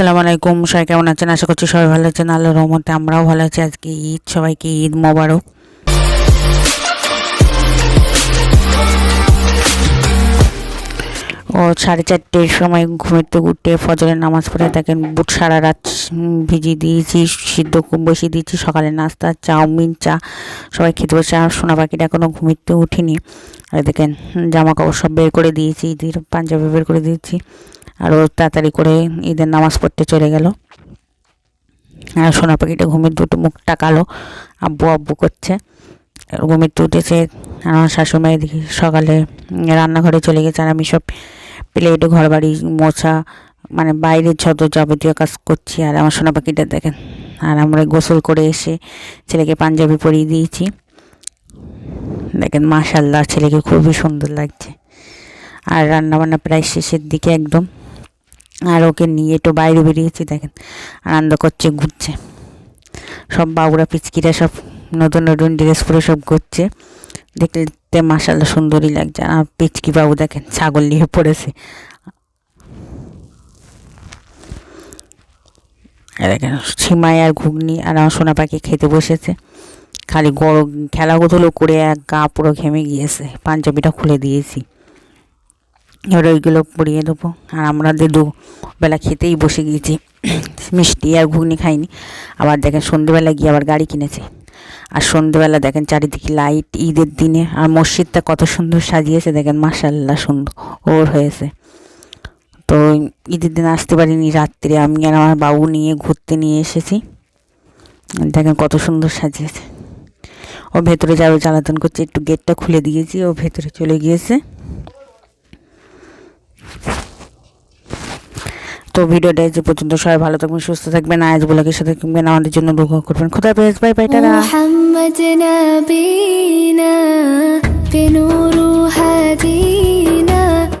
আসসালামু আলাইকুম, সবাই কেমন আছেন? আশা করছি সবাই ভালো আছেন। আল্লাহর রহমতে আমরাও ভালো আছি। আজকে ঈদ, সবাইকে ঈদ মোবারক। ও সাড়ে চারটের সময় থেকে উঠে ফজরের নামাজ পড়ে দেখেন বুট সারা রাত ভিজিয়ে দিয়েছি, সিদ্ধ বসিয়ে দিয়েছি, সকালে নাস্তা, চাউমিন, চা, সবাই খেতে বসে। আর সোনা পাখিটা এখনও থেকে উঠিনি। আর দেখেন, জামা কাপড় সব বের করে দিয়েছি ঈদের পাঞ্জাবি বের করে দিয়েছি। আর ও তাড়াতাড়ি করে ঈদের নামাজ পড়তে চলে গেল। আর সোনা পাখিটা ঘুমের দুটো মুখটা কালো আব্বু আব্বু করছে। ঘুমের উঠেছে আমার শাশুড়ি এদিকে সকালে রান্নাঘরে চলে গেছে আর আমি সব প্লেট ঘর বাড়ি মোছা মানে বাইরের যত যাবতীয় কাজ করছি আর আমার সোনা পাখিটা দেখেন। আর আমরা গোসল করে এসে ছেলেকে পাঞ্জাবি পরিয়ে দিয়েছি। দেখেন মাশাল্লাহ ছেলেকে খুবই সুন্দর লাগছে। আর রান্নাবান্না প্রায় শেষের দিকে একদম। আর ওকে নিয়ে একটু বাইরে বেরিয়েছি, দেখেন। আনন্দ করছে, ঘুরছে। সব বাবুরা, পিচকিরা সব নতুন নতুন ড্রেস পরে সব ঘুরছে। দেখতে মাসাল্লাহ সুন্দরই লাগছে। আর পিচকি বাবু, দেখেন, ছাগল নিয়ে পড়েছে। দেখেন, সিমাই আর ঘুগনি আর আমার সোনা পাখি খেতে বসেছে। খালি গরম খেলাগুলো করে এক গা পুরো ঘেমে গিয়েছে। পাঞ্জাবিটা খুলে দিয়েছি। এবার ওইগুলো পরিয়ে দেবো। আর আমরা দু বেলা খেতেই বসে গিয়েছি, মিষ্টি আর ঘুগনি খাইনি। আবার দেখেন সন্ধেবেলা গিয়ে আবার গাড়ি কিনেছে। আর সন্ধেবেলা দেখেন চারিদিকে লাইট, ঈদের দিনে, আর মসজিদটা কত সুন্দর সাজিয়েছে, দেখেন মাসাল্লাহ সুন্দর ওর হয়েছে। তো ঈদের দিন আসতে পারিনি, রাত্রে আমি আর আমার বাবু নিয়ে ঘুরতে নিয়ে এসেছি। দেখেন কত সুন্দর সাজিয়েছে। ও ভেতরে যাবে, জ্বালাতন করছে, একটু গেটটা খুলে দিয়েছি, ও ভেতরে চলে গিয়েছে। তো ভিডিওটা যে পর্যন্ত, সবাই ভালো থাকবেন, সুস্থ থাকবেন আয়াজ বোলাকের সাথে থাকবেন, আমাদের জন্য দুঃখ করবেন। খোদা হাফেজ, বাই বাই, টাটা।